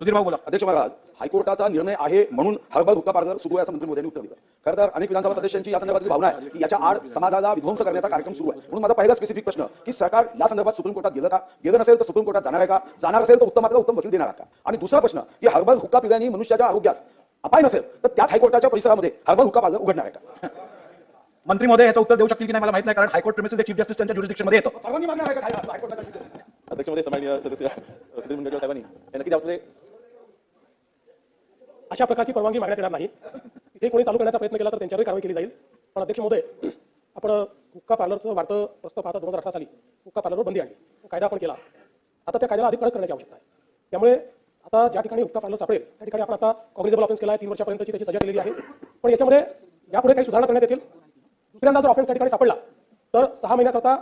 सुधीर भाऊ बोला. अध्यक्ष महाराज हायकोर्टाचा निर्णय आहे म्हणून हर्बल हुक्का पार्लर सुरू आहे असं मंत्री मोदयांनी उत्तर दिलं. खरं तर अनेक विधानसभा सदस्यांची या संदर्भातली भावना आहे की याच्या आड समाजाला विध्वंस करण्याचा कार्यक्रम सुरू आहे. म्हणून माझा पहिला स्पेसिफिक प्रश्न की सरकार या संदर्भात सुप्रीम कोर्टात गेलं का? गेलं नसेल तर सुप्रीम कोर्टात जाणार आहे का? जाणार असेल तर उत्तमातला उत्तम वकील देणार का? आणि दुसरा प्रश्न की हर्बल हुक्का पिल्याने मनुष्याच्या आरोग्यास अपाय नसेल तर त्याच हायकोर्टाच्या परिसरामध्ये हर्बल हुक्का पार्लर उघडणार आहे का? मंत्री महोदय याचं उत्तर देऊ शकतील की नाही मला माहीत नाही कारण high court premises chief justice त्यांच्या jurisdiction मध्ये येतं. अध्यक्षमध्ये मागणार सदस्य सुधीर मुनगंटीवार साहेबांनी हे नक्कीच अशा प्रकारची परवानगी मागण्यात येणार नाही हे कोणी चालू करण्याचा प्रयत्न केला तर त्यांच्यावर कारवाई केली जाईल पण अध्यक्ष महोदय आपण हुक्का पार्लरचं वाढतं प्रस्ताव पाहता दोन हजार अठरा साली हुक्का पार्लरवर बंदी आणली कायदा आपण केला आता त्या कायद्याला अधिक कडक करण्याची आवश्यकता आहे त्यामुळे आता ज्या ठिकाणी हुक्का पार्लर सापडेल त्या ठिकाणी आपण आता कॉग्निजेबल ऑफेन्स केला आहे तीन वर्षापर्यंतची त्याची सजा केलेली आहे पण याच्यामध्ये यापुढे काही सुधारणा करण्यात येतील दुसऱ्यांदा जर ऑफेन्स त्या ठिकाणी सापडला तर सहा महिन्याकरता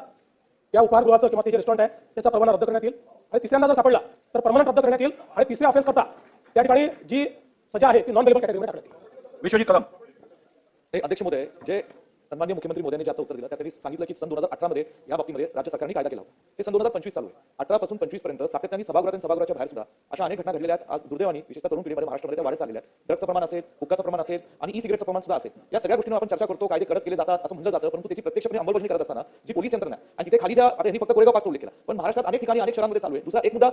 या उपहारगृहाचं किंवा ते जे रेस्टॉरंट आहे त्याचा परवाना रद्द करण्यात येईल. आणि तिसऱ्यांदा जर सापडला तर परमनंट रद्द करण्यात येईल. आणि तिसऱ्या ऑफेन्स करता त्या ठिकाणी जी सजा आहे ती नॉन बेलेबल कॅटेगरीमध्ये टाकण्यात येईल. विश्वजित कदम. हे अध्यक्ष महोदय जे सन्मान्य मुख्यमंत्री मोदयांनी जे आता उत्तर दिलं त्या त्यांनी सांगितलं की सन दोन हजार अठरामध्ये या बाबतीमध्ये राज्य सरकारने कायदा केला होता. हे सन दोन हजार पंचवीस चालू आहे. अठरा पासून पंचवीसपर्यंत सातत्याने सभागृहात आणि सभागृहाच्या बाहेर सुद्धा अशा अनेक घटना घडलेल्या आहेत. आज दुर्दैवाने विशेषतः तरुण पिढीमध्ये महाराष्ट्रामध्ये वाढत चाललेल्या आहेत. ड्रग्सचं प्रमाण असेल हुक्काचं प्रमाण असेल आणि ई सिगरेटचं प्रमाण सुद्धा असेल. या सगळ्या गोष्टींवर आपण चर्चा करतो कायदे कडक केले जातात असं म्हणलं जातं परंतु त्याची प्रत्यक्षपणे अंमलबजावणी करत असताना जी पोलीस यंत्रणा आणि तिथे खाली ज्या आता यांनी फक्त कोरेगाव पाच उल्लेख केला पण महाराष्ट्रात अनेक ठिकाणी अनेक शहरांमध्ये चालू आहे. दुसरा एक मुद्दा